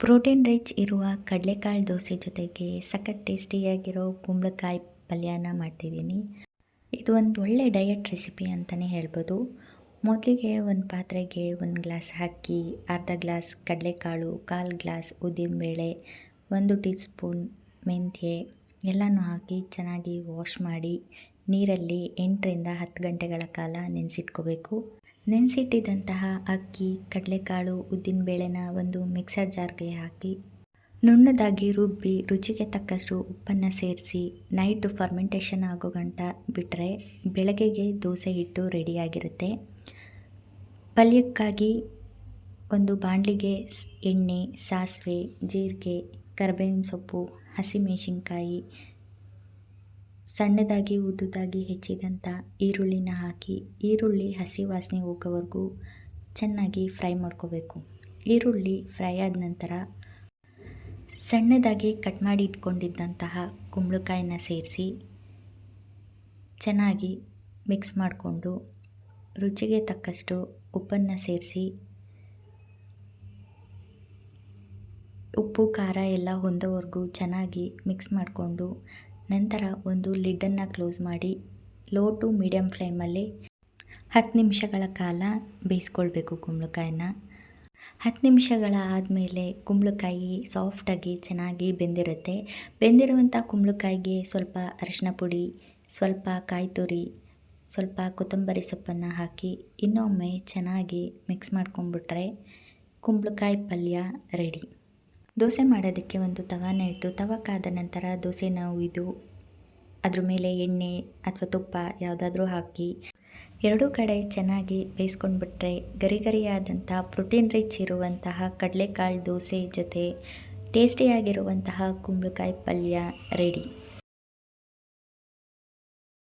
Protein rich ಇರುವ ಕಡಲೆಕಾಳು ದೋಸೆ ಜೊತೆಗೆ ಸಖತ್ ಟೇಸ್ಟಿಯಾಗಿರೋ ಕುಂಬಳಕಾಯಿ ಪಲ್ಯನ ಮಾಡ್ತಿದ್ದೀನಿ. ಇದು ಒಂದು ಒಳ್ಳೆ ಡಯಟ್ ರೆಸಿಪಿ ಅಂತಲೇ ಹೇಳ್ಬೋದು. ಮೊದಲಿಗೆ ಒಂದು ಪಾತ್ರೆಗೆ ಒಂದು ಗ್ಲಾಸ್ ಅಕ್ಕಿ, ಅರ್ಧ ಗ್ಲಾಸ್ ಕಡಲೆಕಾಳು, ಕಾಲು ಗ್ಲಾಸ್ ಉದ್ದಿನಬೇಳೆ, ಒಂದು ಟೀ ಸ್ಪೂನ್ ಮೆಂತ್ಯೆ ಎಲ್ಲನೂ ಹಾಕಿ ಚೆನ್ನಾಗಿ ವಾಶ್ ಮಾಡಿ ನೀರಲ್ಲಿ ಎಂಟರಿಂದ ಹತ್ತು ಗಂಟೆಗಳ ಕಾಲ ನೆನೆಸಿಟ್ಕೋಬೇಕು. ನೆನೆಸಿಟ್ಟಿದ್ದಂತಹ ಅಕ್ಕಿ, ಕಡಲೆಕಾಳು ಉದ್ದಿನಬೇಳೆನ ಒಂದು ಮಿಕ್ಸರ್ ಜಾರ್ಗೆ ಹಾಕಿ ನುಣ್ಣದಾಗಿ ರುಬ್ಬಿ ರುಚಿಗೆ ತಕ್ಕಷ್ಟು ಉಪ್ಪನ್ನು ಸೇರಿಸಿ ನೈಟು ಫರ್ಮೆಂಟೇಷನ್ ಆಗೋ ಗಂಟ ಬಿಟ್ಟರೆ ಬೆಳಗ್ಗೆಗೆ ದೋಸೆ ಹಿಟ್ಟು ರೆಡಿಯಾಗಿರುತ್ತೆ. ಪಲ್ಯಕ್ಕಾಗಿ ಒಂದು ಬಾಣಲಿಗೆ ಎಣ್ಣೆ, ಸಾಸಿವೆ, ಜೀರಿಗೆ, ಕರಿಬೇವಿನ ಸೊಪ್ಪು, ಹಸಿಮೆಣಸಿನ್ಕಾಯಿ ಸಣ್ಣದಾಗಿ ಉದ್ದುದಾಗಿ ಹೆಚ್ಚಿದಂಥ ಈರುಳ್ಳಿನ ಹಾಕಿ ಈರುಳ್ಳಿ ಹಸಿ ವಾಸನೆ ಹೋಗೋವರೆಗೂ ಚೆನ್ನಾಗಿ ಫ್ರೈ ಮಾಡ್ಕೋಬೇಕು. ಈರುಳ್ಳಿ ಫ್ರೈ ಆದ ನಂತರ ಸಣ್ಣದಾಗಿ ಕಟ್ ಮಾಡಿ ಇಟ್ಕೊಂಡಿದ್ದಂತಹ ಕುಂಬಳಕಾಯಿನ ಸೇರಿಸಿ ಚೆನ್ನಾಗಿ ಮಿಕ್ಸ್ ಮಾಡಿಕೊಂಡು ರುಚಿಗೆ ತಕ್ಕಷ್ಟು ಉಪ್ಪನ್ನು ಸೇರಿಸಿ ಉಪ್ಪು, ಖಾರ ಎಲ್ಲ ಹೊಂದೋವರೆಗೂ ಚೆನ್ನಾಗಿ ಮಿಕ್ಸ್ ಮಾಡಿಕೊಂಡು ನಂತರ ಒಂದು ಲಿಡ್ಡನ್ನು ಕ್ಲೋಸ್ ಮಾಡಿ ಲೋ ಟು ಮೀಡಿಯಮ್ ಫ್ಲೇಮಲ್ಲಿ ಹತ್ತು ನಿಮಿಷಗಳ ಕಾಲ ಬೇಯಿಸ್ಕೊಳ್ಬೇಕು ಕುಂಬಳಕಾಯಿನ ಹತ್ತು ನಿಮಿಷಗಳ ಆದಮೇಲೆ ಕುಂಬಳಕಾಯಿ ಸಾಫ್ಟಾಗಿ ಚೆನ್ನಾಗಿ ಬೆಂದಿರುತ್ತೆ. ಬೆಂದಿರುವಂಥ ಕುಂಬಳಕಾಯಿಗೆ ಸ್ವಲ್ಪ ಅರಿಶಿನ ಪುಡಿ, ಸ್ವಲ್ಪ ಕಾಯಿ ತುರಿ, ಸ್ವಲ್ಪ ಕೊತ್ತಂಬರಿ ಸೊಪ್ಪನ್ನು ಹಾಕಿ ಇನ್ನೊಮ್ಮೆ ಚೆನ್ನಾಗಿ ಮಿಕ್ಸ್ ಮಾಡ್ಕೊಂಬಿಟ್ರೆ ಕುಂಬಳಕಾಯಿ ಪಲ್ಯ ರೆಡಿ ದೋಸೆ ಮಾಡೋದಕ್ಕೆ ಒಂದು ತವಾನ ಇಟ್ಟು ತವ ಕಾದ ನಂತರ ದೋಸೆನ ಉಯ್ದು ಅದ್ರ ಮೇಲೆ ಎಣ್ಣೆ ಅಥವಾ ತುಪ್ಪ ಯಾವುದಾದ್ರೂ ಹಾಕಿ, ಎರಡೂ ಕಡೆ ಚೆನ್ನಾಗಿ ಬೇಯಿಸ್ಕೊಂಡ್ಬಿಟ್ರೆ ಗರಿ ಗರಿಯಾದಂಥ ಪ್ರೋಟೀನ್ ರಿಚ್ ಇರುವಂತಹ ಕಡಲೆಕಾಳು ದೋಸೆ ಜೊತೆ ಟೇಸ್ಟಿಯಾಗಿರುವಂತಹ ಕುಂಬಳಕಾಯಿ ಪಲ್ಯ ರೆಡಿ.